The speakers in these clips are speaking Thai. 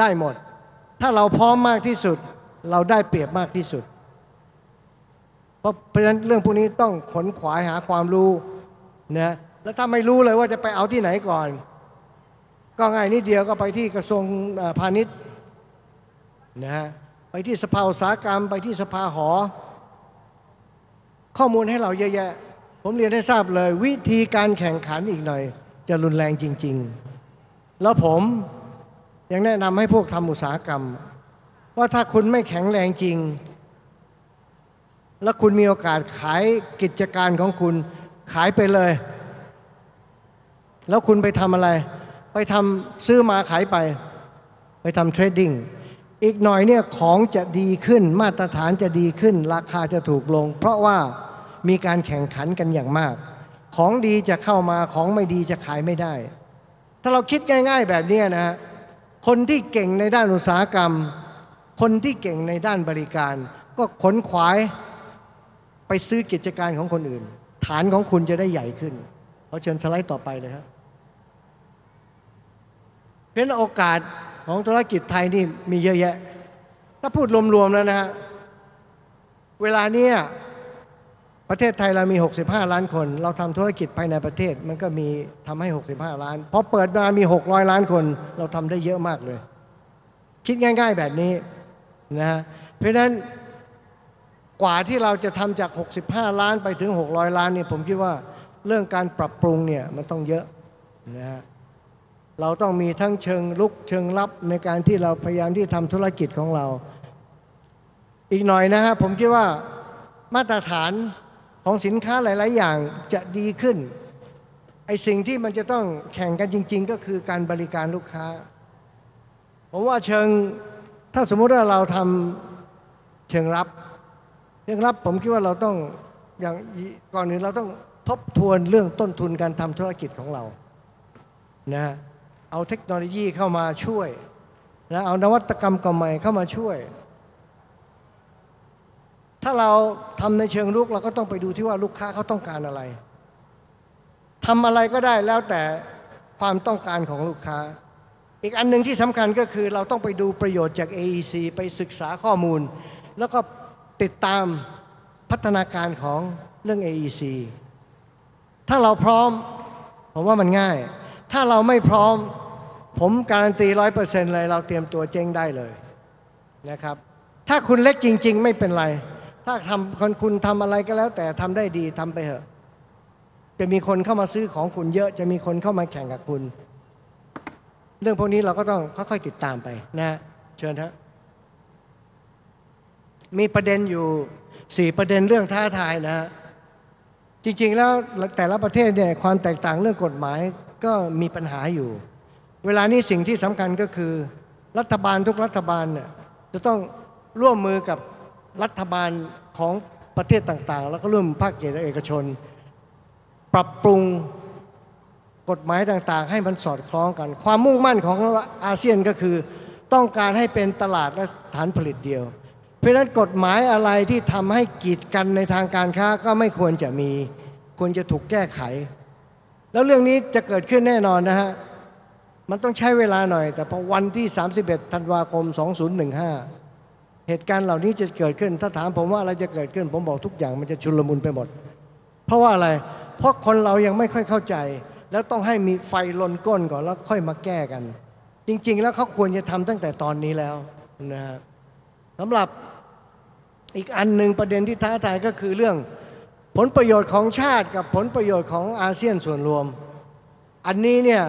ได้หมด ถ้าเราพร้อมมากที่สุด เราได้เปรียบมากที่สุด เพราะเพราะฉะนั้นเรื่องพวกนี้ต้องขนขวายหาความรู้นะแล้วถ้าไม่รู้เลยว่าจะไปเอาที่ไหนก่อน ก็ง่ายนิดเดียวก็ไปที่กระทรวงพาณิชย์นะฮะไปที่สภาอุตสาหกรรม ไปที่สภาหอ ข้อมูลให้เราเยอะแยะ ผมเรียนให้ทราบเลย วิธีการแข่งขันอีกหน่อย จะรุนแรงจริง ๆ แล้วผม ยังแนะนำให้พวกทำอุตสาหกรรม ว่าถ้าคุณไม่แข็งแรงจริง แล้วคุณมีโอกาสขายกิจการของคุณขายไปเลย แล้วคุณไปทำอะไร ไปทำซื้อมาขายไป ไปทำเทรดดิ้งอีกหน่อยเนี่ยของจะดีขึ้นมาตรฐานจะดีขึ้น ราคาจะถูกลง เพราะว่ามีการแข่งขันกันอย่างมาก ของดีจะเข้ามาของไม่ดีจะขายไม่ได้ ถ้าเราคิดง่าย ๆ แบบนี้นะฮะ คนที่เก่งในด้านอุตสาหกรรม คนที่เก่งในด้านบริการ ก็ขนขวายไปซื้อกิจการของคนอื่น ฐานของคุณจะได้ใหญ่ขึ้นขอเชิญสไลด์ต่อไปเลยครับเพราะฉะนั้นโอกาสของธุรกิจไทยนี่มีเยอะแยะ ถ้าพูดรวมๆแล้วนะฮะเวลาเนี้ย ประเทศไทยเรามี 65 ล้านคน เราทำธุรกิจภายในประเทศมันก็มีทำให้ 65 ล้าน พอเปิดมามี 600 ล้านคน เราทำได้เยอะมากเลย คิดง่าย ๆแบบนี้นะฮะเพราะฉะนั้นกว่าที่เราจะทำจาก 65 ล้านไปถึง 600 ล้านเนี่ยผมคิดว่าเรื่องการปรับปรุงเนี่ยมันต้องเยอะนะฮะเราต้องมีทั้งเชิงลุกเชิงรับในการที่เราพยายามที่ทำธุรกิจของเรา อีกหน่อยนะฮะผมคิดว่ามาตรฐาน ของสินค้าหลาย ๆ อย่างจะดีขึ้นไอสิ่งที่มันจะต้องแข่งกันจริง ๆ ก็คือการบริการลูกค้า ผมว่าเชิงถ้าสมมุติว่าเราทำเชิงรับเชิงรับผมคิดว่าเราต้องอย่างก่อนอื่นเราต้องทบทวนเรื่องต้นทุนการทำธุรกิจของเรานะฮะเอาเทคโนโลยีเข้ามาช่วยนะเอานวัตกรรมใหม่เข้ามาช่วย ถ้าเราทำในเชิงลุกเราก็ต้องไปดูที่ว่าลูกค้าเขาต้องการอะไรทำอะไรก็ได้แล้วแต่ความต้องการของลูกค้า อีกอันหนึ่งที่สำคัญก็คือเราต้องไปดูประโยชน์จาก AEC ไปศึกษาข้อมูล แล้วก็ติดตามพัฒนาการของเรื่อง AEC ถ้าเราพร้อมผมว่ามันง่าย ถ้าเราไม่พร้อม ผมการันตีร้อยเปอร์เซ็นต์เลยเราเตรียมตัวเจ๊งได้เลยนะครับ ถ้าคุณเล็กจริง ๆ ไม่เป็นไร ถ้าทำคนคุณทำอะไรก็แล้ว แต่ทำได้ดีทำไปเถอะ จะมีคนเข้ามาซื้อของคุณเยอะ จะมีคนเข้ามาแข่งกับคุณ เรื่องพวกนี้เราก็ต้องค่อยๆติดตามไปนะ เชิญครับมีประเด็นอยู่สี่ประเด็นเรื่องท้าทายนะฮะจริง ๆ แล้วแต่ละประเทศเนี่ยความแตกต่างเรื่องกฎหมายก็มีปัญหาอยู่ เวลานี้สิ่งที่สำคัญก็คือ รัฐบาลทุกรัฐบาลเนี่ยจะต้องร่วมมือกับ รัฐบาลของประเทศต่างๆ แล้วก็ร่วมภาคเอกชน ปรับปรุงกฎหมายต่างๆ ให้มันสอดคล้องกัน ความมุ่งมั่นของอาเซียนก็คือ ต้องการให้เป็นตลาดและฐานผลิตเดียว เพราะฉะนั้นกฎหมายอะไรที่ทำให้กีดกันในทางการค้าก็ไม่ควรจะมีควรจะถูกแก้ไข แล้วเรื่องนี้จะเกิดขึ้นแน่นอนนะฮะมันต้องใช้เวลาหน่อย แต่พอวันที่ 31 ธันวาคม 2015 เหตุการณ์เหล่านี้จะเกิดขึ้น ถ้าถามผมว่าอะไรจะเกิดขึ้น ผมบอกทุกอย่างมันจะชุลมุนไปหมด เพราะว่าอะไร เพราะคนเรายังไม่ค่อยเข้าใจ แล้วต้องให้มีไฟลนก้นก่อนแล้วค่อยมาแก้กัน จริง ๆ แล้วเขาควรจะทำตั้งแต่ตอนนี้แล้วนะฮะสำหรับอีกอันหนึ่งประเด็นที่ท้าทายก็คือเรื่องผลประโยชน์ของชาติกับผลประโยชน์ของอาเซียนส่วนรวม อันนี้เนี่ย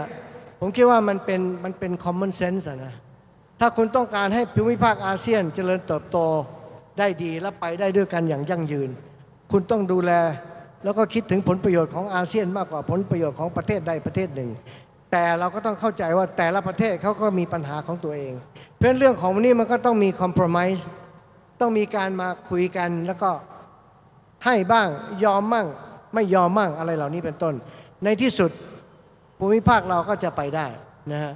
ผมคิดว่ามันเป็นมันเป็น common sense นะ ถ้าคุณต้องการให้ภูมิภาคอาเซียนเจริญเติบโตได้ดีและไปได้ด้วยกันอย่างยั่งยืน คุณต้องดูแลแล้วก็คิดถึงผลประโยชน์ของอาเซียนมากกว่าผลประโยชน์ของประเทศใดประเทศหนึ่ง แต่เราก็ต้องเข้าใจว่าแต่ละประเทศเขาก็มีปัญหาของตัวเอง เพราะเรื่องของวันนี้มันก็ต้องมี compromise ต้องมีการมาคุยกันแล้วก็ให้บ้างยอมมั่งไม่ยอมมั่งอะไรเหล่านี้เป็นต้น ในที่สุดภูมิภาคเราก็จะไปได้นะฮะ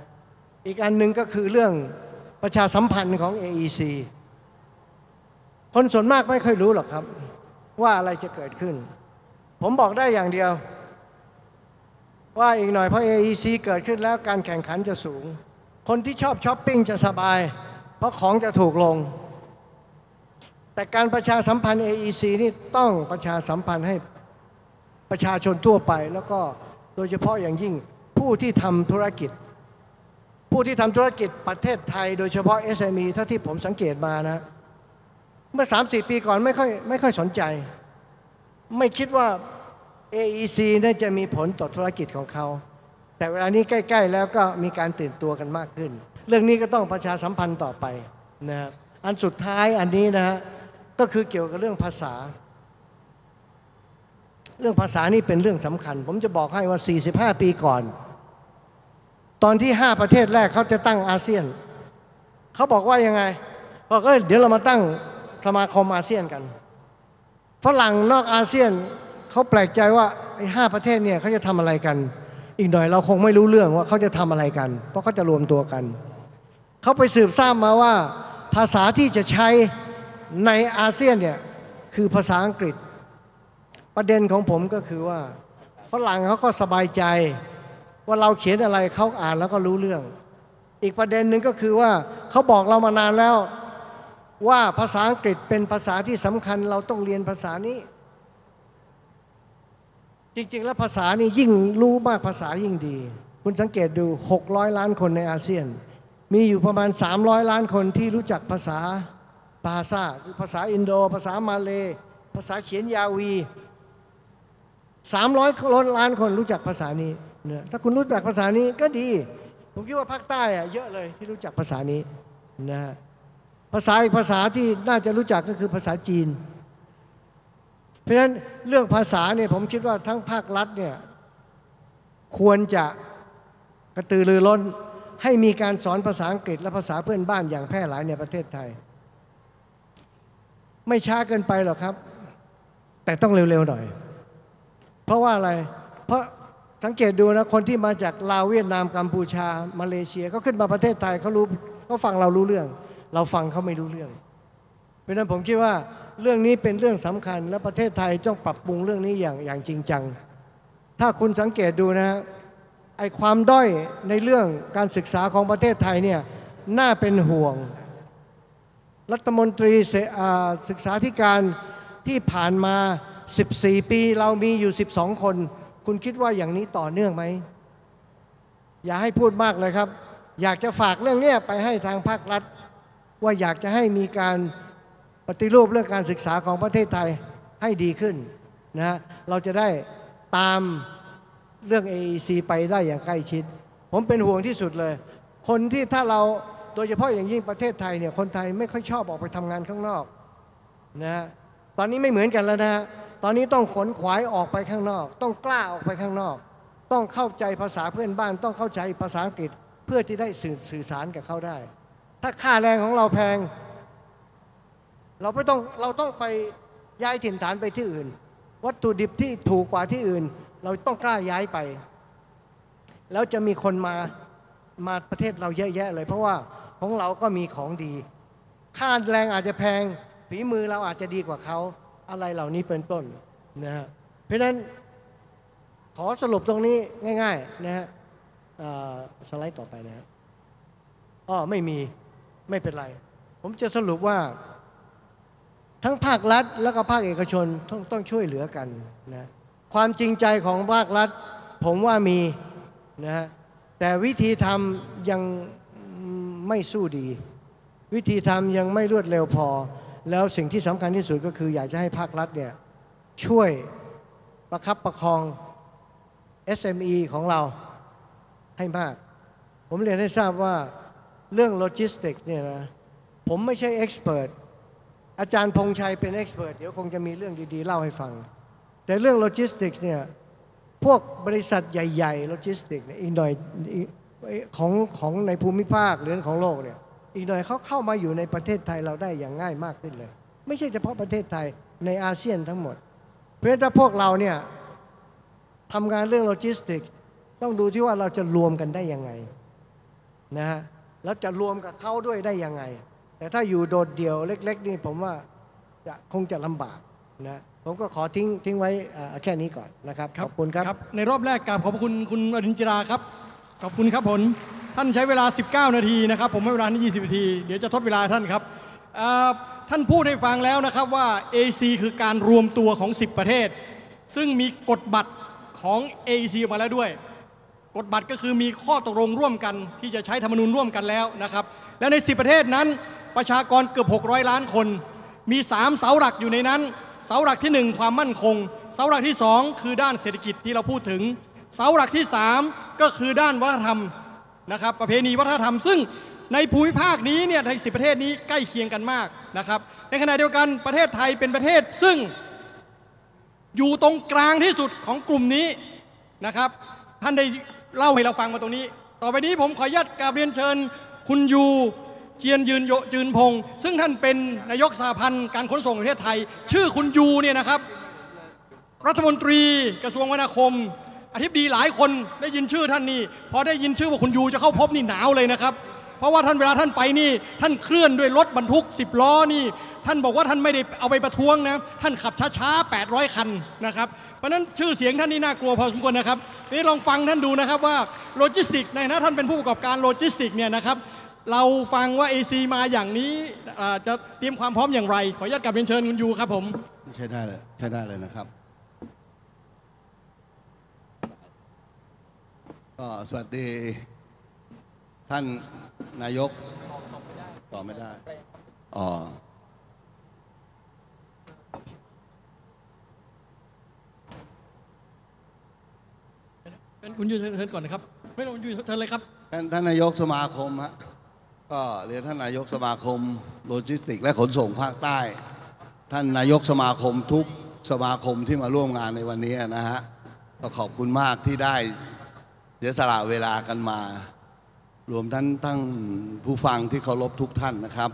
อีกอันหนึ่งก็คือเรื่อง ประชาสัมพันธ์ของ AEC คนส่วนมากไม่ค่อยรู้หรอกครับ ว่าอะไรจะเกิดขึ้น ผมบอกได้อย่างเดียว ว่าอีกหน่อยเพอ AEC เกิดขึ้นแล้วการแข่งขันจะสูง คนที่ชอบช้อปปิ้งจะสบาย เพราะของจะถูกลง แต่การประชาสัมพันธ์ AEC นี่ต้องประชาสัมพันธ์ให้ประชาชนทั่วไป แล้วก็โดยเฉพาะอย่างยิ่งผู้ที่ทำธุรกิจ ผู้ที่ทำธุรกิจประเทศไทย โดยเฉพาะ SME เท่าที่ผมสังเกตมานะ เมื่อ 3-4 ปีก่อนไม่ค่อยไม่ค่อยสนใจ ไม่คิดว่า AEC น่าจะมีผลต่อธุรกิจของเขา แต่เวลานี้ใกล้ ๆ แล้วก็มีการตื่นตัวกันมากขึ้น เรื่องนี้ก็ต้องประชาสัมพันธ์ต่อไปนะครับอันสุดท้ายอันนี้นะฮะก็คือเกี่ยวกับเรื่องภาษา เรื่องภาษานี่เป็นเรื่องสำคัญ ผมจะบอกให้ว่า 45 ปีก่อน ตอนที่ 5 ประเทศแรกเขาจะตั้งอาเซียน เขาบอกว่ายังไงบอกเอ้ยเดี๋ยวเรามาตั้งสมาคมอาเซียนกันฝรั่งนอกอาเซียนเขาแปลกใจว่าไอ้ห้าประเทศเนี่ยเขาจะทำอะไรกัน อีกหน่อยเราคงไม่รู้เรื่องว่าเขาจะทำอะไรกัน เพราะเขาจะรวมตัวกัน เขาไปสืบทราบมาว่า ภาษาที่จะใช้ในอาเซียนเนี่ยคือภาษาอังกฤษ ประเด็นของผมก็คือว่าฝรั่งเขาก็สบายใจ ว่าเราเขียนอะไรเขาอ่านแล้วก็รู้เรื่อง อีกประเด็นหนึ่งก็คือว่าเขาบอกเรามานานแล้ว ว่าภาษาอังกฤษเป็นภาษาที่สำคัญเราต้องเรียนภาษานี้ จริง ๆ แล้วภาษานี่ยิ่งรู้มากภาษายิ่งดี คุณสังเกตดู 600 ล้านคนในอาเซียน มีอยู่ประมาณ 300 ล้านคนที่รู้จักภาษาภาษาภาษาอินโด ภาษามาเล ภาษาเขียนยาวี 300ล้านคนรู้จักภาษานี้ นี่ยถ้าคุณรู้จักภาษานี้ก็ดี ผมคิดว่าภาคใต้อะเยอะเลยที่รู้จักภาษานี้นะฮะภาษาอีกภาษาที่น่าจะรู้จักก็คือภาษาจีน เพราะฉะนั้นเรื่องภาษาเนี่ยผมคิดว่าทั้งภาครัฐเนี่ยควรจะกระตือรือร้นให้มีการสอนภาษาอังกฤษและภาษาเพื่อนบ้านอย่างแพร่หลายในประเทศไทย ไม่ช้าเกินไปหรอกครับ แต่ต้องเร็วๆหน่อย เพราะว่าอะไรเพราะ สังเกตดูนะคนที่มาจากลาวเวียดนามกัมพูชามาเลเซียเขาขึ้นมาประเทศไทยเขารู้เขาฟังเรารู้เรื่อง เราฟังเขาไม่รู้เรื่อง เพราะนั้นผมคิดว่าเรื่องนี้เป็นเรื่องสำคัญ และประเทศไทยต้องปรับปรุงเรื่องนี้อย่างอย่างจริงจัง ถ้าคุณสังเกตดูนะฮะไอความด้อยในเรื่องการศึกษาของประเทศไทยเนี่ยน่าเป็นห่วง รัฐมนตรีเสอ่าศึกษาธิการที่ผ่านมา 14 ปีเรามีอยู่ 12 คน คุณคิดว่าอย่างนี้ต่อเนื่องไหม อย่าให้พูดมากเลยครับ อยากจะฝากเรื่องนี้ไปให้ทางภาครัฐ ว่าอยากจะให้มีการปฏิรูปเรื่องการศึกษาของประเทศไทยให้ดีขึ้นนะเราจะได้ตามเรื่อง AEC ไปได้อย่างใกล้ชิด ผมเป็นห่วงที่สุดเลย คนที่ถ้าเราโดยเฉพาะอย่างยิ่งประเทศไทยเนี่ยคนไทยไม่ค่อยชอบออกไปทำงานข้างนอกนะตอนนี้ไม่เหมือนกันแล้วนะ ตอนนี้ต้องขนขวายออกไปข้างนอก ต้องกล้าออกไปข้างนอก ต้องเข้าใจภาษาเพื่อนบ้าน ต้องเข้าใจภาษาอังกฤษเพื่อที่ได้สื่อสื่อสารกับเขาได้ ถ้าค่าแรงของเราแพง เราไม่ต้องเราต้องไปย้ายถิ่นฐานไปที่อื่น วัตถุดิบที่ถูกกว่าที่อื่น เราต้องกล้าย้ายไป แล้วจะมีคนมามาประเทศเราเยอะแยะเลย เพราะว่าของเราก็มีของดี ค่าแรงอาจจะแพงฝีมือเราอาจจะดีกว่าเขา อะไรเหล่านี้เป็นต้นนะฮะเพราะนั้นขอสรุปตรงนี้ง่าย ๆ นะฮะสไลด์ต่อไปนะฮะอ๋อไม่มีไม่เป็นไร ผมจะสรุปว่าทั้งภาครัฐ แล้วก็ภาคเอกชนต้องต้องช่วยเหลือกันนะความจริงใจของภาครัฐ ผมว่ามีนะฮะแต่วิธีทำยังไม่สู้ดี วิธีทำยังไม่รวดเร็วพอ แล้วสิ่งที่สำคัญที่สุดก็คืออยากจะให้ภาครัฐเนี่ยช่วยประคับประคอง SME ของเราให้มาก ผมเรียนให้ทราบว่าเรื่องโลจิสติกเนี่ยนะผมไม่ใช่เอ็กซ์เพรสอาจารย์พงชัยเป็นเอ็กซ์เพรสเดี๋ยวคงจะมีเรื่องดีๆ เล่าให้ฟัง แต่เรื่องโลจิสติกส์เนี่ยพวกบริษัทใหญ่ๆโลจิสติกส์เนี่ยอีกหน่อยอีของของในภูมิภาคหรือของโลกเนี่ย อีกหน่อยเขาเข้ามาอยู่ในประเทศไทยเราได้อย่างง่ายมากขึ้นเลย ไม่ใช่เฉพาะประเทศไทยในอาเซียนทั้งหมด เพราะฉะนั้นถ้าพวกเราเนี่ยทำงานเรื่องโลจิสติกส์ต้องดูที่ว่าเราจะรวมกันได้ยังไงนะฮะแล้วจะรวมกับเขาด้วยได้ยังไง แต่ถ้าอยู่โดดเดี่ยวเล็ก ๆ นี่ผมว่าจะคงจะลำบากนะผมก็ขอทิ้งทิ้งไว้อ่าแค่นี้ก่อนนะครับ ขอบคุณครับ ในรอบแรกกราบขอบพระคุณคุณอรินจิราครับ ขอบคุณครับผม ท่านใช้เวลา 19 นาทีนะครับ ผมให้เวลานี้20 นาที เดี๋ยวจะทดเวลาท่านครับท่านพูดให้ฟังแล้วนะครับว่า AC คือการรวมตัวของ 10 ประเทศ ซึ่งมีกฎบัตรของ AC มาแล้วด้วย กฎบัตรก็คือมีข้อตกลงร่วมกัน ที่จะใช้ธรรมนูญร่วมกันแล้วนะครับ แล้วใน 10 ประเทศนั้นประชากรเกือบ 600 ล้านคน มี 3 เสาหลักอยู่ในนั้น เสาหลักที่ 1 ความมั่นคง เสาหลักที่ 2 คือด้านเศรษฐกิจที่เราพูดถึง เสาหลักที่ 3 ก็คือด้านวัฒนธรรม นะครับ ประเพณีวัฒนธรรมซึ่งในภูมิภาคนี้เนี่ยในสิประเทศนี้ใกล้เคียงกันมากนะครับ ในขณะเดียวกันประเทศไทยเป็นประเทศซึ่งอยู่ตรงกลางที่สุดของกลุ่มนี้นะครับ ท่านได้เล่าให้เราฟังมาตรงนี้ ต่อไปนี้ผมขออนุญาตกราบเรียนเชิญ คุณยูเจียนยืนโยจืนพงศ์ซึ่งท่านเป็นนายกสหพันธ์การขนส่งประเทศไทย ชื่อคุณยูเนี่ยนะครับ รัฐมนตรีกระทรวงคมนาคม ธิบดีหลายคนได้ยินชื่อท่านนี่พอได้ยินชื่อว่าคุณยูจะเข้าพบนี่หนาวเลยนะครับ เพราะว่าท่านเวลาท่านไปนี่ ท่านเคลื่อนด้วยรถบรรทุก 10 ล้อนี่ ท่านบอกว่าท่านไม่ได้เอาไปประท้วงนะ ท่านขับช้าๆ 800 คันนะครับ เพราะนั้นชื่อเสียงท่านนี่น่ากลัวพอสมควรนะครับนี่ลองฟังท่านดูนะครับว่าโลจิสติกในนะท่านเป็นผู้ประกอบการโลจิสติกเนี่ยนะครับเราฟังว่า AC มาอย่างนี้จะเตรียมความพร้อมอย่างไร ขออนุญาตกลับเรียนเชิญคุณยูครับผม ใช้ได้เลยใช้ได้เลยนะครับ ก็สวัสดี ท่านนายกต่อไม่ได้อ๋อเป็นคุณยูเชิญก่อนนะครับ ไม่ต้องคุณยูเชิญเลยครับ ท่านท่านนายกสมาคมฮะก็เรียนท่านนายกสมาคมโลจิสติกส์และขนส่งภาคใต้ ท่านนายกสมาคมทุกสมาคมที่มาร่วมงานในวันนี้นะฮะก็ขอบคุณมากที่ได้ เสียวสละเวลากันมา รวมทั้งทั้งผู้ฟังที่เคารพทุกท่านนะครับ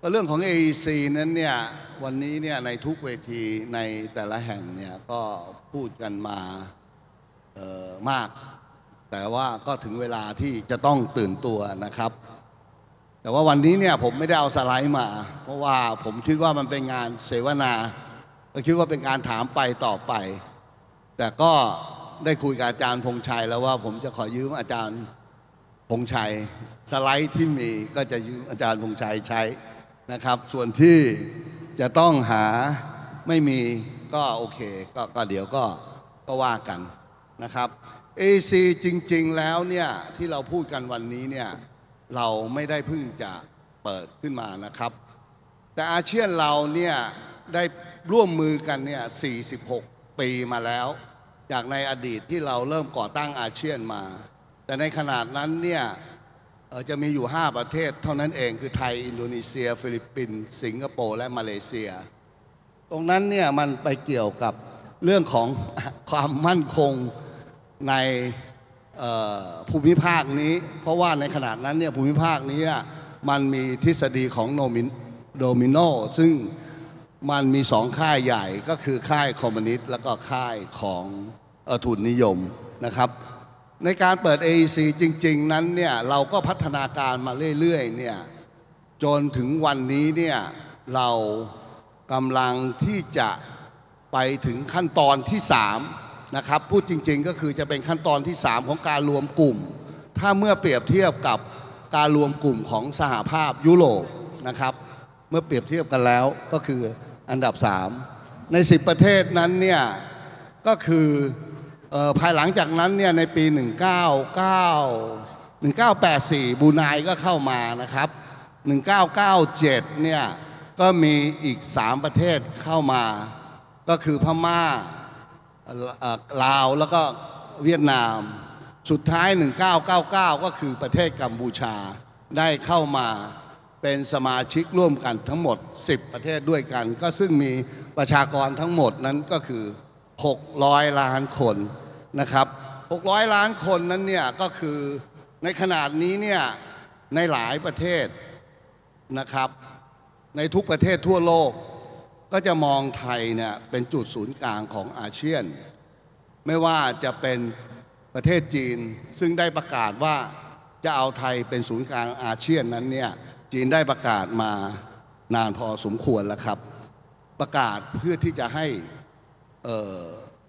ก็เรื่องของ AEC นั้นเนี่ยวันนี้เนี่ยในทุกเวทีในแต่ละแห่งเนี่ยก็พูดกันมาเออมาก แต่ว่าก็ถึงเวลาที่จะต้องตื่นตัวนะครับ แต่ว่าวันนี้เนี่ยผมไม่ได้เอาสไลด์มา เพราะว่าผมคิดว่ามันเป็นงานเสวนา ก็คิดว่าเป็นการถามไปต่อไป แต่ก็ ได้คุยกับอาจารย์พงชัยแล้วว่าผมจะขอยืมอาจารย์พงชัย สไลด์ที่มีก็จะยืมอาจารย์พงชัยใช้นะครับ ส่วนที่จะต้องหาไม่มีก็โอเคก็ก็เดี๋ยวก็ก็ว่ากันนะครับ AC จริง ๆ แล้วเนี่ยที่เราพูดกันวันนี้เนี่ยเราไม่ได้เพิ่งจะเปิดขึ้นมานะครับ แต่อาเซียนเราเนี่ยได้ร่วมมือกันเนี่ย46 ปีมาแล้ว จากในอดีตที่เราเริ่มก่อตั้งอาเซียนมา แต่ในขนาดนั้นเนี่ยจะมีอยู่ 5 ประเทศเท่านั้นเองคือไทย อินโดนีเซีย ฟิลิปปินส์สิงคโปร์และมาเลเซีย ตรงนั้นเนี่ยมันไปเกี่ยวกับเรื่องของความมั่นคงในภูมิภาคนี้ เพราะว่าในขนาดนั้นเนี่ยภูมิภาคนี้มันมีทฤษฎีของโนมินโดมิโนซึ่งมันมีสองค่ายใหญ่ก็คือค่ายคอมมิวนิสต์แล้วก็ค่ายของ ทุนนิยมนะครับในการเปิด AEC จริง ๆ นั้นเนี่ยเราก็พัฒนาการมาเรื่อยๆเนี่ยจนถึงวันนี้เนี่ยเรากำลังที่จะไปถึงขั้นตอนที่3นะครับพูดจริง ๆ ก็คือจะเป็นขั้นตอนที่ 3 ของการรวมกลุ่ม ถ้าเมื่อเปรียบเทียบกับการรวมกลุ่มของสหภาพยุโรปนะครับ เมื่อเปรียบเทียบกันแล้วก็คืออันดับ 3 ใน 10 ประเทศนั้นเนี่ยก็คือเออ ภายหลังจากนั้นเนี่ยในปี 199 1984 บูไนก็เข้ามานะครับ 1997 เนี่ยก็มีอีก 3 ประเทศเข้ามา ก็คือพม่าเอ่อลาวแล้วก็เวียดนาม สุดท้าย 1999 ก็คือประเทศกัมพูชาได้เข้ามาเป็นสมาชิกร่วมกันทั้งหมด 10 ประเทศด้วยกัน ก็ซึ่งมีประชากรทั้งหมดนั้นก็คือ 600 ล้านคน นะครับ 600 ล้านคนนั้นเนี่ยก็คือในขนาดนี้เนี่ยในหลายประเทศนะครับ ในทุกประเทศทั่วโลก ก็จะมองไทยเนี่ยเป็นจุดศูนย์กลางของอาเซียน ไม่ว่าจะเป็นประเทศจีนซึ่งได้ประกาศว่าจะเอาไทยเป็นศูนย์กลางอาเซียนนั้นเนี่ยจีนได้ประกาศมานานพอสมควรแล้วครับ ประกาศเพื่อที่จะให้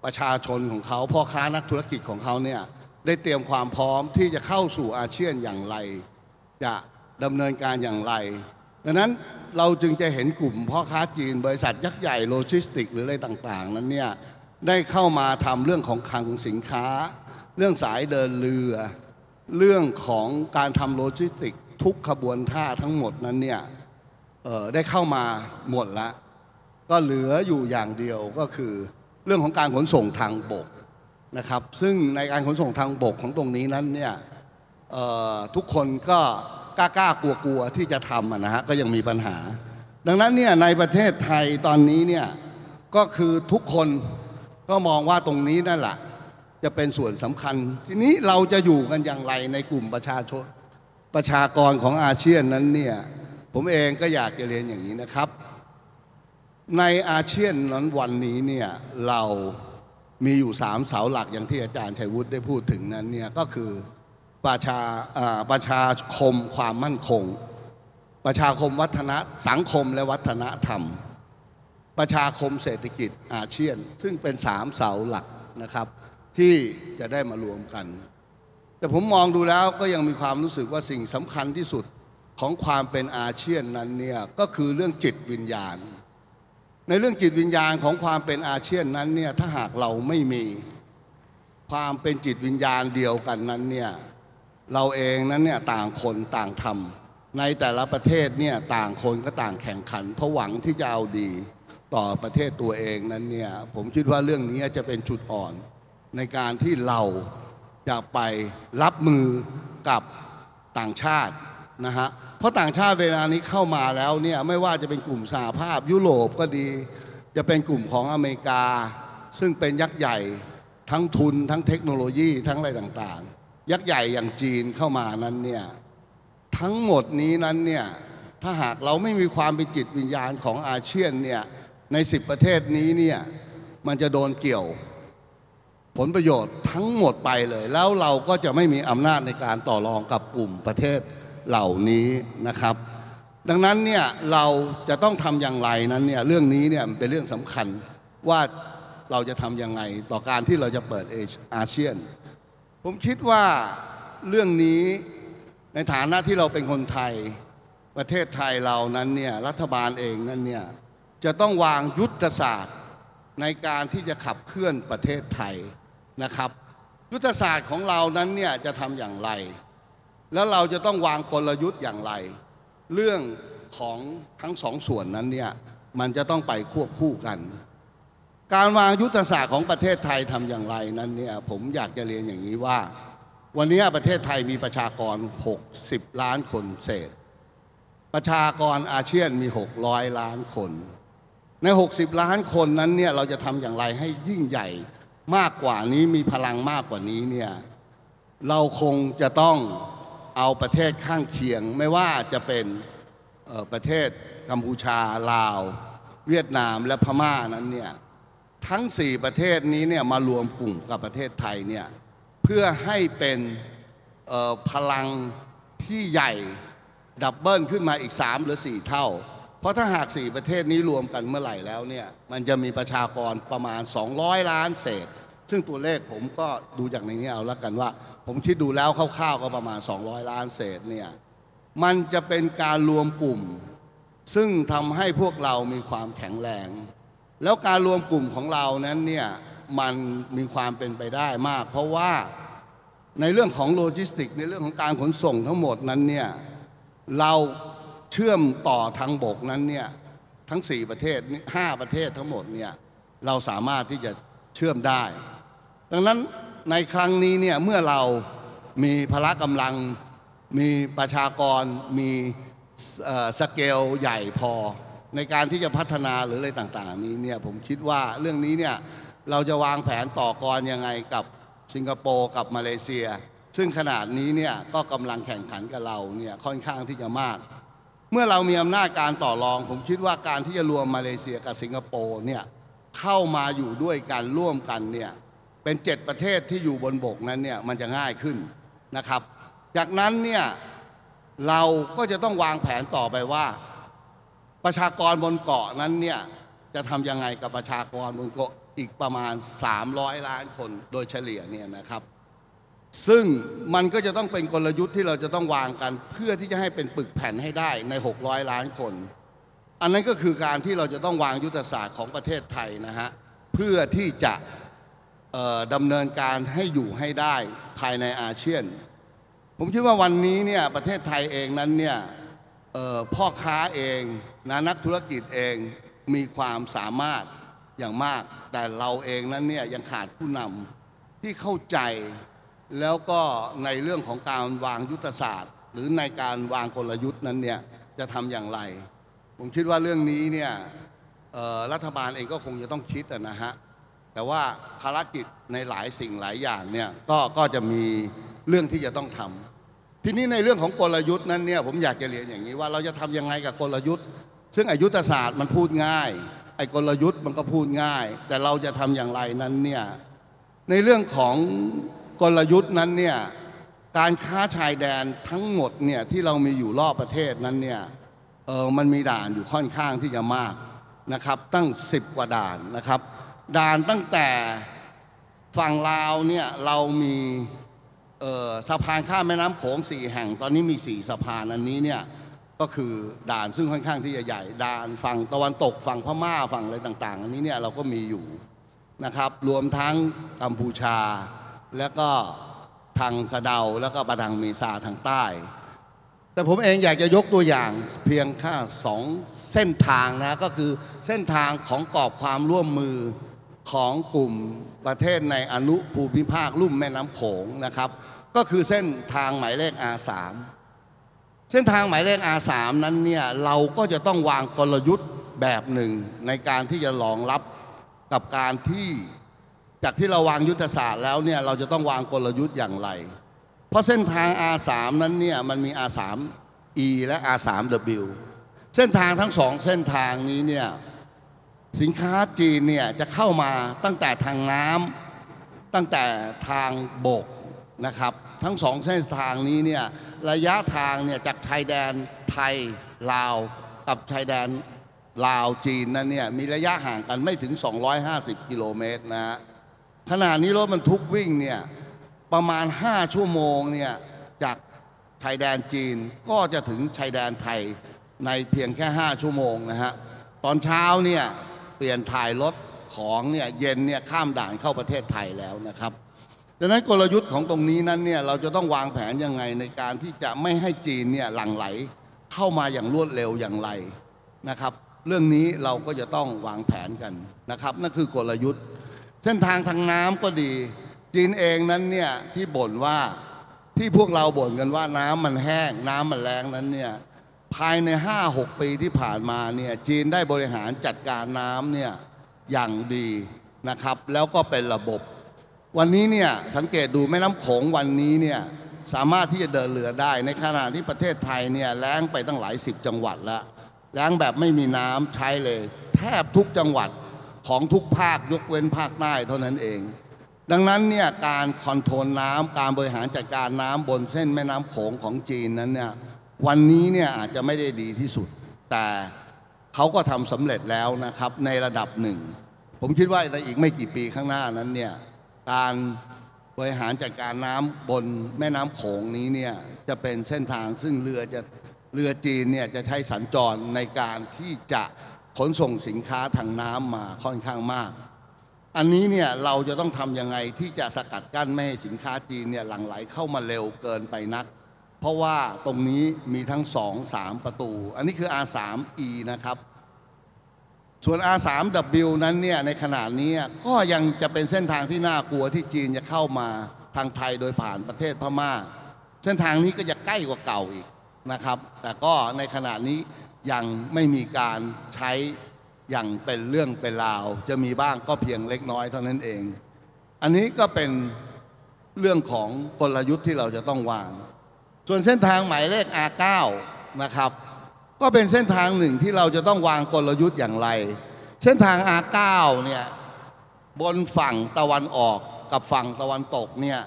ประชาชนของเขาพ่อค้านักธุรกิจของเขาเนี่ยได้เตรียมความพร้อมที่จะเข้าสู่อาเซียนอย่างไร จะดำเนินการอย่างไร ดังนั้นเราจึงจะเห็นกลุ่มพ่อค้าจีน บริษัทยักษ์ใหญ่โลจิสติก หรืออะไรต่างๆ นั้นเนี่ยได้เข้ามาทำเรื่องของคลังสินค้า เรื่องสายเดินเรือ เรื่องของการทำโลจิสติก ทุกขบวนท่าทั้งหมดนั้นเนี่ยเออได้เข้ามาหมดล้วก็เหลืออยู่อย่างเดียวก็คือ เรื่องของการขนส่งทางบกนะครับ ซึ่งในการขนส่งทางบกของตรงนี้นั้นเนี่ยทุกคนก็กล้ากล้ากลัวกลัวที่จะทำนะฮะก็ยังมีปัญหา ดังนั้นเนี่ยในประเทศไทยตอนนี้เนี่ยก็คือทุกคนก็มองว่าตรงนี้นั่นแหละจะเป็นส่วนสำคัญ ทีนี้เราจะอยู่กันอย่างไรในกลุ่มประชาชนประชากรของอาเซียนนั้นเนี่ยผมเองก็อยากจะเรียนอย่างนี้นะครับ ในอาเซียนนั้นวันนี้เนี่ยเรามีอยู่สามเสาหลักอย่างที่อาจารย์ชัยวุฒิได้พูดถึงนั้นเนี่ยก็คือประชาประชาคมความมั่นคง ประชาคมวัฒนะสังคมและวัฒนธรรม ประชาคมเศรษฐกิจอาเซียน ซึ่งเป็นสามเสาหลักนะครับ ที่จะได้มารวมกัน แต่ผมมองดูแล้วก็ยังมีความรู้สึกว่าสิ่งสำคัญที่สุดของความเป็นอาเซียนนั้นเนี่ยก็คือเรื่องจิตวิญญาณ ในเรื่องจิตวิญญาณของความเป็นอาเซียนนั้นเนี่ยถ้าหากเราไม่มีความเป็นจิตวิญญาณเดียวกันนั้นเนี่ยเราเองนั้นเนี่ยต่างคนต่างทำในแต่ละประเทศเนี่ยต่างคนก็ต่างแข่งขัน เพราะหวังที่จะเอาดีต่อประเทศตัวเองนั้นเนี่ยผมคิดว่าเรื่องนี้จะเป็นจุดอ่อน ในการที่เราจะไปรับมือกับต่างชาติ นะฮะเพราะต่างชาติเวลานี้เข้ามาแล้วเนี่ยไม่ว่าจะเป็นกลุ่มสหภาพยุโรปก็ดี จะเป็นกลุ่มของอเมริกา ซึ่งเป็นยักษ์ใหญ่ทั้งทุนทั้งเทคโนโลยีทั้งอะไรต่างๆ ยักษ์ใหญ่อย่างจีนเข้ามานั้นเนี่ยทั้งหมดนี้นั้นเนี่ยถ้าหากเราไม่มีความเป็นจิตวิญญาณของอาเซียนเนี่ยในสิบประเทศนี้เนี่ยมันจะโดนเกี่ยวผลประโยชน์ทั้งหมดไปเลย แล้วเราก็จะไม่มีอำนาจในการต่อรองกับกลุ่มประเทศ เหล่านี้นะครับ ดังนั้นเนี่ยเราจะต้องทำอย่างไรนั้นเนี่ยเรื่องนี้เนี่ยเป็นเรื่องสำคัญว่าเราจะทำยังไงต่อการที่เราจะเปิดเอเชียอาเซียน ผมคิดว่าเรื่องนี้ในฐานะที่เราเป็นคนไทยประเทศไทยเรานั้นเนี่ยรัฐบาลเองนั้นเนี่ยจะต้องวางยุทธศาสตร์ในการที่จะขับเคลื่อนประเทศไทยนะครับ ยุทธศาสตร์ของเรานั้นเนี่ยจะทำอย่างไร แล้วเราจะต้องวางกลยุทธ์อย่างไร เรื่องของทั้งสองส่วนนั้นเนี่ยมันจะต้องไปควบคู่กัน การวางยุทธศาสตร์ของประเทศไทยทำอย่างไรนั้นเนี่ยผมอยากจะเรียนอย่างนี้ว่า วันนี้ประเทศไทยมีประชากร 60 ล้านคนเศษ ประชากรอาเซียนมี 600 ล้านคน ใน 60 ล้านคนนั้นเนี่ยเราจะทำอย่างไรให้ยิ่งใหญ่มากกว่านี้มีพลังมากกว่านี้เนี่ยเราคงจะต้อง เอาประเทศข้างเคียง ไม่ว่าจะเป็นประเทศกัมพูชาลาว เวียดนามและพม่านั้นเนี่ยทั้ง 4 ประเทศนี้เนี่ยมารวมกลุ่มกับประเทศไทยเนี่ยเพื่อให้เป็นพลังที่ใหญ่ดับเบิลขึ้นมาอีก 3 หรือ 4 เท่า เพราะถ้าหาก 4 ประเทศนี้รวมกันเมื่อไหร่แล้วเนี่ยมันจะมีประชากรประมาณ 200 ล้านเศษ ซึ่งตัวเลขผมก็ดูจากในนี้เอาละกันว่า ผมคิดดูแล้วคร่าวๆก็ประมาณ 200 ล้านเศษเนี่ยมันจะเป็นการรวมกลุ่ม ซึ่งทำให้พวกเรามีความแข็งแรง แล้วการรวมกลุ่มของเรานั้นเนี่ยมันมีความเป็นไปได้มาก เพราะว่าในเรื่องของโลจิสติก ในเรื่องของการขนส่งทั้งหมดนั้นเนี่ยเราเชื่อมต่อทางบกนั้นเนี่ยทั้ง 4 ประเทศนี่ห้าประเทศทั้งหมดเนี่ยเราสามารถที่จะเชื่อมได้ ดังนั้น ในครั้งนี้เนี่ยเมื่อเรามีพละกำลัง มีประชากร มีสเกลใหญ่พอ ในการที่จะพัฒนาหรืออะไรต่างๆ นี้เนี่ยผมคิดว่าเรื่องนี้เนี่ยเราจะวางแผนต่อกรยังไงกับสิงคโปร์กับมาเลเซีย ซึ่งขนาดนี้เนี่ยก็กำลังแข่งขันกับเราเนี่ยค่อนข้างที่จะมาก เมื่อเรามีอำนาจการต่อรอง ผมคิดว่าการที่จะรวมมาเลเซียกับสิงคโปร์เนี่ยเข้ามาอยู่ด้วยกันร่วมกันเนี่ย เป็นเจ็ดประเทศที่อยู่บนบกนั้นเนี่ยมันจะง่ายขึ้นนะครับ จากนั้นเนี่ยเราก็จะต้องวางแผนต่อไปว่า ประชากรบนเกาะนั้นเนี่ยจะทำยังไงกับประชากรบนเกาะอีกประมาณ 300 ล้านคนโดยเฉลี่ยเนี่ยนะครับ ซึ่งมันก็จะต้องเป็นกลยุทธ์ที่เราจะต้องวางกันเพื่อที่จะให้เป็นปึกแผ่นให้ได้ใน 600 ล้านคน อันนั้นก็คือการที่เราจะต้องวางยุทธศาสตร์ของประเทศไทยนะฮะเพื่อที่จะ ดำเนินการให้อยู่ให้ได้ภายในอาเซียน ผมคิดว่าวันนี้เนี่ยประเทศไทยเองนั้นเนี่ยพ่อค้าเองนะนักธุรกิจเองมีความสามารถอย่างมาก แต่เราเองนั้นเนี่ยยังขาดผู้นำที่เข้าใจแล้วก็ในเรื่องของการวางยุทธศาสตร์ หรือในการวางกลยุทธ์นั้นเนี่ยจะทำอย่างไร ผมคิดว่าเรื่องนี้เนี่ยรัฐบาลเองก็คงจะต้องคิดนะฮะ แต่ว่าภารกิจในหลายสิ่งหลายอย่างเนี่ยก็ก็จะมีเรื่องที่จะต้องทำทีนี้ในเรื่องของกลยุทธ์นั้นเนี่ยผมอยากจะเรียนอย่างนี้ว่าเราจะทำยังไงกับกลยุทธ์ ซึ่งอายุทธศาสตร์มันพูดง่าย ไอ้กลยุทธ์มันก็พูดง่าย แต่เราจะทำอย่างไรนั้นเนี่ยในเรื่องของกลยุทธ์นั้นเนี่ยการค้าชายแดนทั้งหมดเนี่ยที่เรามีอยู่รอบประเทศนั้นเนี่ยเออมันมีด่านอยู่ค่อนข้างที่จะมากนะครับตั้ง 10 กว่าด่านนะครับ ด่านตั้งแต่ฝั่งลาวเนี่ยเรามีสะพานข้ามแม่น้ำโขงสี่แห่ง ตอนนี้มีสี่สะพานอันนี้เนี่ยก็คือด่านซึ่งค่อนข้างที่จะใหญ่ด่านฝั่งตะวันตกฝั่งพม่าฝั่งอะไรต่าง ๆ อันนี้เนี่ยเราก็มีอยู่นะครับรวมทั้งกัมพูชา แล้วก็ทางสะเดาแล้วก็บาดังเมซาทางใต้ แต่ผมเองอยากจะยกตัวอย่างเพียงแค่สองเส้นทางนะก็คือเส้นทางของกรอบความร่วมมือ ของกลุ่มประเทศในอนุภูมิภาคลุ่มแม่น้ำโขงนะครับ ก็คือเส้นทางหมายเลข R3 เส้นทางหมายเลข R3 นั้นเนี่ยเราก็จะต้องวางกลยุทธ์แบบหนึ่งในการที่จะรองรับกับการที่จากที่เราวางยุทธศาสตร์แล้วเนี่ยเราจะต้องวางกลยุทธ์อย่างไร เพราะเส้นทาง R3 นั้นเนี่ยมันมี R3E และ R3W เส้นทางทั้งสองเส้นทางนี้เนี่ย สินค้าจีนเนี่ยจะเข้ามาตั้งแต่ทางน้ำตั้งแต่ทางบกนะครับทั้งสองเส้นทางนี้เนี่ยระยะทางเนี่ยจากชายแดนไทยลาวกับชายแดนลาวจีนนั้นเนี่ยมีระยะห่างกันไม่ถึง 250 กิโลเมตรนะฮะขณะนี้รถบรรทุกวิ่งเนี่ยประมาณ 5 ชั่วโมงเนี่ยจากชายแดนจีนก็จะถึงชายแดนไทยในเพียงแค่ 5 ชั่วโมงนะฮะตอนเช้าเนี่ย ปลี่ยนถ่ายรถของเนี่ยเย็นเนี่ยข้ามด่านเข้าประเทศไทยแล้วนะครับดังนั้นกลยุทธ์ของตรงนี้นั้นเนี่ยเราจะต้องวางแผนยังไงในการที่จะไม่ให้จีนเนี่ยหลั่งไหลเข้ามาอย่างรวดเร็วอย่างไรนะครับ เรื่องนี้เราก็จะต้องวางแผนกันนะครับนั่นคือกลยุทธ์ เส้นทางทางน้ำก็ดี จีนเองนั้นเนี่ยที่บ่นว่าที่พวกเราบ่นกันว่าน้ำมันแห้งน้ำมันแรงนั้นเนี่ย ภายใน 5-6 ปีที่ผ่านมาเนี่ยจีนได้บริหารจัดการน้ำเนี่ยอย่างดีนะครับ แล้วก็เป็นระบบ วันนี้เนี่ยสังเกตดูแม่น้ำโขงวันนี้เนี่ยสามารถที่จะเดินเรือได้ ในขณะที่ประเทศไทยเนี่ยแล้งไปตั้งหลายสิบจังหวัดแล้วแล้งแบบไม่มีน้ำใช้เลย แทบทุกจังหวัดของทุกภาคยกเว้นภาคใต้เท่านั้นเอง ดังนั้นเนี่ยการคอนโทรลน้ำการบริหารจัดการน้ำบนเส้นแม่น้ำโขงของจีนนั้นเนี่ย วันนี้เนี่ยอาจจะไม่ได้ดีที่สุด แต่เขาก็ทำสำเร็จแล้วนะครับในระดับหนึ่ง ผมคิดว่าในอีกไม่กี่ปีข้างหน้านั้นเนี่ยการบริหารจัดการน้ำบนแม่น้ำโขงนี้เนี่ยจะเป็นเส้นทางซึ่งเรือจะเรือจีนเนี่ยจะใช้สัญจรในการที่จะขนส่งสินค้าทางน้ำมาค่อนข้างมาก อันนี้เนี่ยเราจะต้องทำยังไงที่จะสกัดกั้นไม่ให้สินค้าจีนเนี่ยหลั่งไหลเข้ามาเร็วเกินไปนัก เพราะว่าตรงนี้มีทั้งสองสามประตู อันนี้คือ R3E นะครับ ส่วน R3W นั้นเนี่ยในขณะนี้ก็ยังจะเป็นเส้นทางที่น่ากลัวที่จีนจะเข้ามาทางไทยโดยผ่านประเทศพม่า เส้นทางนี้ก็จะใกล้กว่าเก่าอีกนะครับ แต่ก็ในขณะนี้ยังไม่มีการใช้อย่างเป็นเรื่องเป็นราว จะมีบ้างก็เพียงเล็กน้อยเท่านั้นเอง อันนี้ก็เป็นเรื่องของกลยุทธ์ที่เราจะต้องวาง ส่วนเส้นทางหมายเลข R9 นะครับก็เป็นเส้นทางหนึ่งที่เราจะต้องวางกลยุทธ์อย่างไร เส้นทาง R9 เนี่ยบนฝั่งตะวันออกกับฝั่งตะวันตกเนี่ย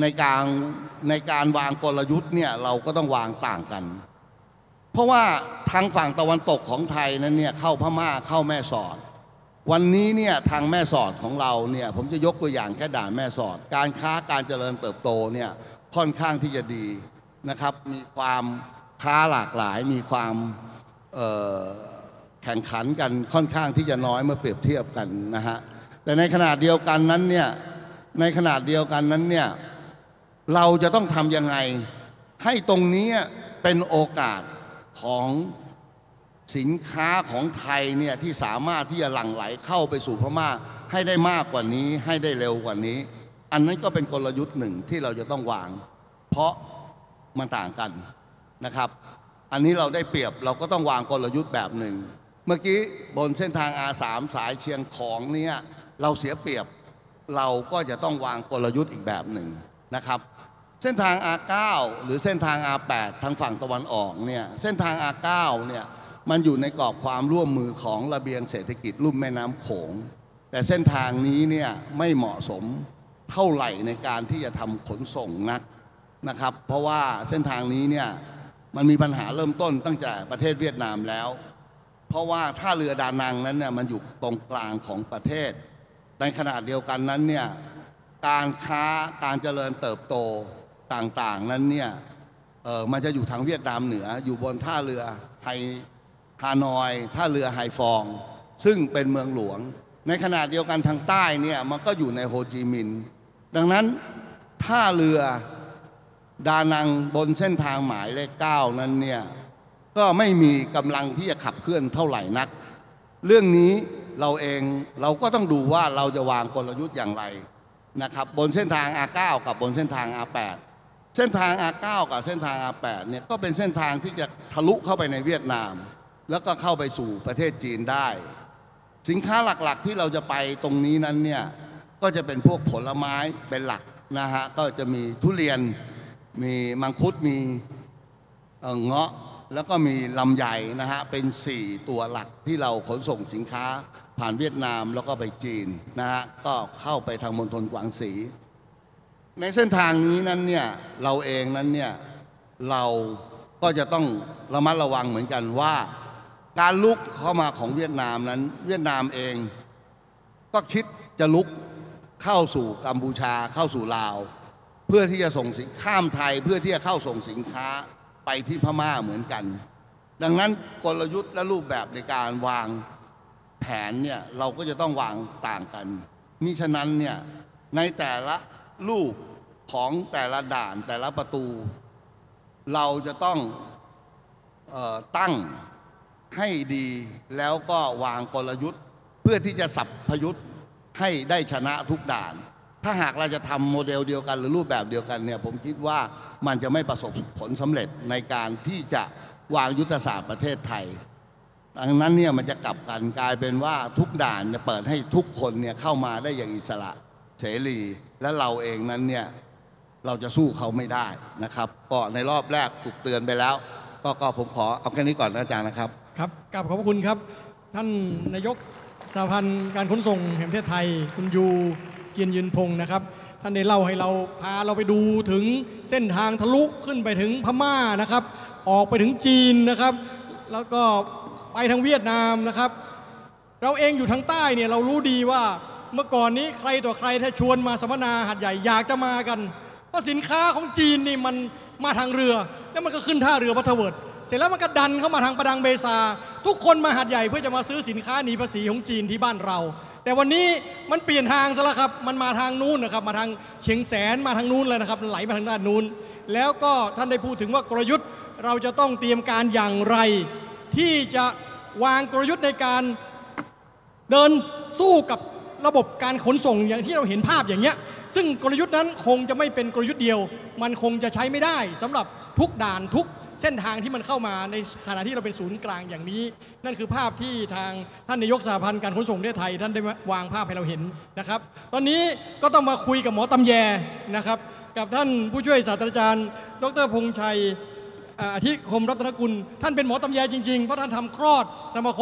ในการในการวางกลยุทธ์เนี่ยเราก็ต้องวางต่างกัน เพราะว่าทางฝั่งตะวันตกของไทยนั้นเนี่ยเข้าพม่าเข้าแม่สอด วันนี้เนี่ยทางแม่สอดของเราเนี่ยผมจะยกตัวอย่างแค่ด่านแม่สอด การค้าการเจริญเติบโตเนี่ยค่อนข้างที่จะดี นะครับ มีความค้าหลากหลาย มีความแข่งขันกันค่อนข้างที่จะน้อยเมื่อเปรียบเทียบกันนะฮะแต่ในขณะเดียวกันนั้นเนี่ยในขณะเดียวกันนั้นเนี่ยเราจะต้องทำยังไง ให้ตรงนี้เป็นโอกาสของสินค้าของไทยเนี่ยที่สามารถที่จะหลั่งไหลเข้าไปสู่พม่าให้ได้มากกว่านี้ให้ได้เร็วกว่านี้ อันนั้นก็เป็นกลยุทธ์หนึ่งที่เราจะต้องวาง เพราะ มันต่างกันนะครับ อันนี้เราได้เปรียบเราก็ต้องวางกลยุทธ์แบบหนึ่ง เมื่อกี้บนเส้นทาง R3 สายเชียงของเนี่ยเราเสียเปรียบเราก็จะต้องวางกลยุทธ์อีกแบบหนึ่งนะครับ เส้นทาง R9 หรือเส้นทาง R8 ทางฝั่งตะวันออกเนี่ยเส้นทาง R9 เนี่ยมันอยู่ในกรอบความร่วมมือของระเบียงเศรษฐกิจลุ่มแม่น้ำโขง แต่เส้นทางนี้เนี่ยไม่เหมาะสมเท่าไหร่ในการที่จะทำขนส่งนัก นะครับ เพราะว่าเส้นทางนี้เนี่ยมันมีปัญหาเริ่มต้นตั้งแต่ประเทศเวียดนามแล้ว เพราะว่าท่าเรือดานังนั้นเนี่ยมันอยู่ตรงกลางของประเทศ ในขณะเดียวกันนั้นเนี่ยการค้าการเจริญเติบโตต่างๆนั้นเนี่ยเออมันจะอยู่ทางเวียดนามเหนืออยู่บนท่าเรือไฮฮานอย ท่าเรือไฮฟอง ซึ่งเป็นเมืองหลวง ในขณะเดียวกันทางใต้เนี่ยมันก็อยู่ในโฮจิมินห์ดังนั้นท่าเรือ ดานังบนเส้นทางหมายเลขเก้านั้นเนี่ยก็ไม่มีกำลังที่จะขับเคลื่อนเท่าไหร่นัก เรื่องนี้เราเองเราก็ต้องดูว่าเราจะวางกลยุทธ์อย่างไรนะครับบนเส้นทาง R9 กับบนเส้นทาง R8 เส้นทาง R9 กับเส้นทาง R8 เนี่ยก็เป็นเส้นทางที่จะทะลุเข้าไปในเวียดนาม แล้วก็เข้าไปสู่ประเทศจีนได้ สินค้าหลักๆที่เราจะไปตรงนี้นั้นเนี่ยก็จะเป็นพวกผลไม้เป็นหลักนะฮะก็จะมีทุเรียน มีมังคุดมีเงาะแล้วก็มีลำไยนะฮะเป็น 4 ตัวหลักที่เราขนส่งสินค้าผ่านเวียดนามแล้วก็ไปจีนนะฮะก็เข้าไปทางมณฑลกวางสี ในเส้นทางนี้นั้นเนี่ยเราเองนั้นเนี่ยเราก็จะต้องระมัดระวังเหมือนกันว่า การลุกเข้ามาของเวียดนามนั้น เวียดนามเอง ก็คิดจะลุกเข้าสู่กัมพูชาเข้าสู่ลาว พื่อที่จะส่งสินข้ามไทยเพื่อที่จะเข้าส่งสินค้าไปที่พม่าเหมือนกัน ดังนั้นกลยุทธ์และรูปแบบในการวางแผนเนี่ยเราก็จะต้องวางต่างกันมิฉะนั้นเนี่ยในแต่ละรูปของแต่ละด่านแต่ละประตู เราจะต้องออตั้งให้ดีแล้วก็วางกลยุทธ์ เพื่อที่จะสับพยุทธ์ให้ได้ชนะทุกด่าน ถ้าหากเราจะทำโมเดลเดียวกัน หรือรูปแบบเดียวกันเนี่ยผมคิดว่ามันจะไม่ประสบผลสำเร็จในการที่จะวางยุทธศาสตร์ประเทศไทยดังนั้นเนี่ยมันจะกลับกันกลายเป็นว่าทุกด่านจะเปิดให้ทุกคนเนี่ยเข้ามาได้อย่างอิสระเสรีและเราเองนั้นเนี่ยเราจะสู้เขาไม่ได้นะครับ ก็ในรอบแรกถูกเตือนไปแล้ว ก็ก็ผมขอเอาแค่นี้ก่อนนะอาจารย์นะครับครับกราบขอบพระคุณครับ ท่านนายกสหพันธ์การขนส่งแห่งประเทศไทยคุณยู เจียนยืนพงศ์นะครับ ท่านได้เล่าให้เราพาเราไปดูถึงเส้นทางทะลุขึ้นไปถึงพม่านะครับ ออกไปถึงจีนนะครับ แล้วก็ไปทางเวียดนามนะครับ เราเองอยู่ทางใต้เนี่ยเรารู้ดีว่าเมื่อก่อนนี้ใครต่อใครถ้าชวนมาสัมมนาหัดใหญ่อยากจะมากันเพราะสินค้าของจีนนี่มันมาทางเรือ แล้วมันก็ขึ้นท่าเรือพัทเวิร์ดเสร็จแล้วมันก็ดันเข้ามาทางประดังเบซา ทุกคนมาหัดใหญ่เพื่อจะมาซื้อสินค้าหนีภาษีของจีนที่บ้านเรา แต่วันนี้มันเปลี่ยนทางซะแล้วครับ มันมาทางนู้นนะครับมาทางเชียงแสนมาทางนู้นเลยนะครับไหลมาทางด้านนู้น แล้วก็ท่านได้พูดถึงว่ากลยุทธ์เราจะต้องเตรียมการอย่างไร ที่จะวางกลยุทธ์ในการเดินสู้กับระบบการขนส่งอย่างที่เราเห็นภาพอย่างเงี้ยซึ่งกลยุทธ์นั้นคงจะไม่เป็นกลยุทธ์เดียว มันคงจะใช้ไม่ได้สำหรับทุกด่านทุก เส้นทางที่มันเข้ามาในขณะที่เราเป็นศูนย์กลางอย่างนี้ นั่นคือภาพที่ทางท่านนายกสาพันธ์การขนส่งประเทศไทยท่านได้วางภาพให้เราเห็นนะครับ ตอนนี้ก็ต้องมาคุยกับหมอตำแยนะครับ กับท่านผู้ช่วยศาสตราจารย์ ดรพงษ์ชัยอธิคมรัตนกุล ท่านเป็นหมอตำแยจริงๆเพราะท่านทำคลอดสมาคม